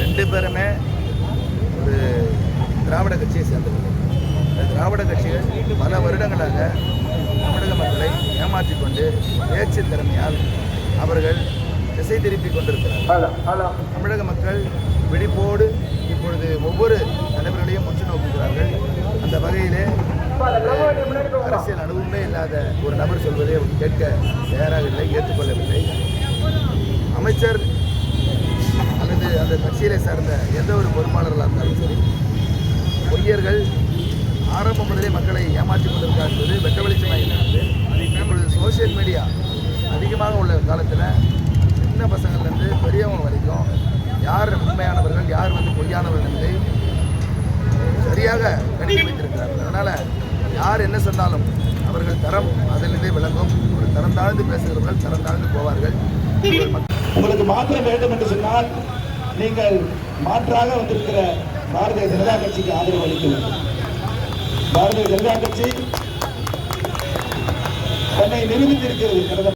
ரெண்டு பேருமே ஒரு திராவிட கட்சியை சேர்ந்தவர்கள். திராவிட கட்சிகள் பல வருடங்களாக தமிழக மக்களை ஏமாற்றிக் கொண்டு பேச்சு திறமையால் அவர்கள் திசை திருப்பி கொண்டிருக்கிறார்கள். தமிழக மக்கள் விழிப்போடு இப்பொழுது ஒவ்வொரு தலைவர்களையும் உற்று நோக்குகிறார்கள். அந்த வகையிலே அரசியல் அனுபவமே இல்லாத ஒரு நபர் சொல்வதை அவர் கேட்க தயாராக இல்லை ஏற்றுக்கொள்ளவில்லை. அமைச்சர் அல்லது அந்த கட்சியிலே சார்ந்த எந்த ஒரு பொறுப்பாளர்களாக இருந்தாலும் சரி பொய்யர்கள் ஆரம்பம் முதலே மக்களை ஏமாற்றிக் கொண்டிருக்கார் என்பது வெட்ட வெளிச்சமாக இருக்கிறது இப்பொழுது சோஷியல் மீடியா அதிகமாக உள்ள காலத்தில் சின்ன பசங்கள்லேருந்து பெரியவங்க வரைக்கும் யார் உண்மையானவர்கள் யார் வந்து பொய்யானவர்கள் என்பதை சரியாக கணித்து வைத்திருக்கிறார்கள். அதனால் யார் என்ன சொன்னாலும் அவர்கள் தரம் அதிலிருந்தே விளங்கும். ஒரு தரம் தாழ்ந்து பேசுகிறவர்கள் தரம் தாழ்ந்து போவார்கள். உங்களுக்கு மாற்றம் வேண்டும் என்று சொன்னால் நீங்கள் மாற்றாக வந்திருக்கிற பாரதிய ஜனதா கட்சிக்கு ஆதரவு அளிக்க வேண்டும் பாரதிய ஜனதா கட்சி தன்னை நிரூபித்திருக்கிறது. கடந்த